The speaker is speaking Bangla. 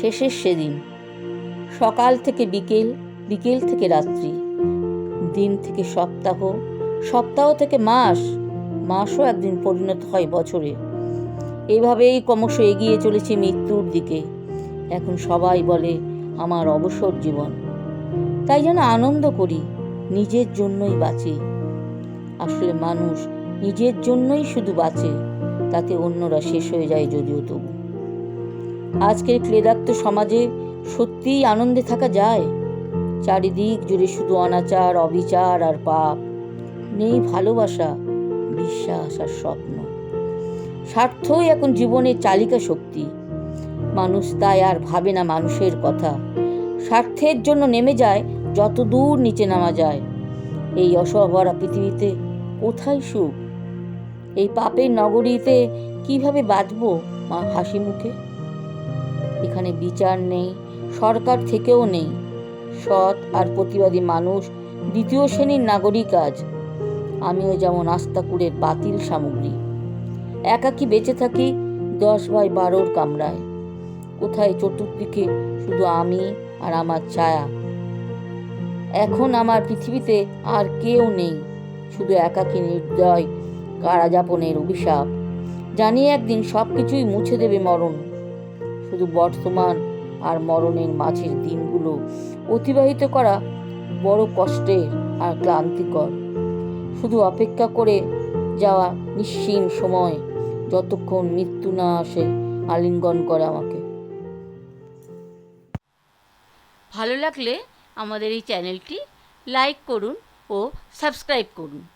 শেষের সেদিন। সকাল থেকে বিকেল বিকেল থেকে রাত্রি, দিন থেকে সপ্তাহ সপ্তাহ থেকে মাস, মাসও একদিন পরিণত হয় বছরে। এভাবেই ক্রমশ এগিয়ে চলেছে মৃত্যুর দিকে। এখন সবাই বলে, আমার অবসর জীবন। তাই যেন আনন্দ করি, নিজের জন্যই বাঁচি। আসলে মানুষ নিজের জন্যই শুধু বাঁচে, তাতে অন্যরা শেষ হয়ে যায় যদিও তবু। আজকের ক্লেদাক্ত সমাজে সত্যিই আনন্দে থাকা যায়। চারিদিক জুড়ে শুধু অনাচার, অবিচার আর পাপ। নেই ভালোবাসা, বিশ্বাস আর স্বপ্ন। স্বার্থই এখন জীবনের চালিকা শক্তি। মানুষ তাই আর ভাবে না মানুষের কথা। স্বার্থের জন্য নেমে যায়, যত দূর নিচে নামা যায়। এই অসহভরা পৃথিবীতে কোথায় সুখ? এই পাপের নগরীতে কীভাবে বাঁচবো মা হাসি মুখে এখানে বিচার নেই, সরকার থেকেও নেই। সৎ আর প্রতিবাদী মানুষ দ্বিতীয় শ্রেণির নাগরিক আজ। আমিও যেমন আস্তাকুড়ের বাতিল সামগ্রী। একাকি বেঁচে থাকি দশ বাই বারোর কামরায়। কোথায় চতুর্দিকে শুধু আমি আর আমার ছায়া? এখন আমার পৃথিবীতে আর কেউ নেই, শুধু একাকী নির্দয় কারাযাপনের অভিশাপ। জানি একদিন সব কিছুই মুছে দেবে মরণ। শুধু বর্তমান আর মরণের মাঝের দিনগুলো অতিবাহিত করা বড় কষ্টের আর ক্লান্তিকর। শুধু অপেক্ষা করে যাওয়া নিশ্চিন সময়, যতক্ষণ মৃত্যু না আসে, আলিঙ্গন করে আমাকে। ভালো লাগলে আমাদের এই চ্যানেলটি লাইক করুন ও সাবস্ক্রাইব করুন।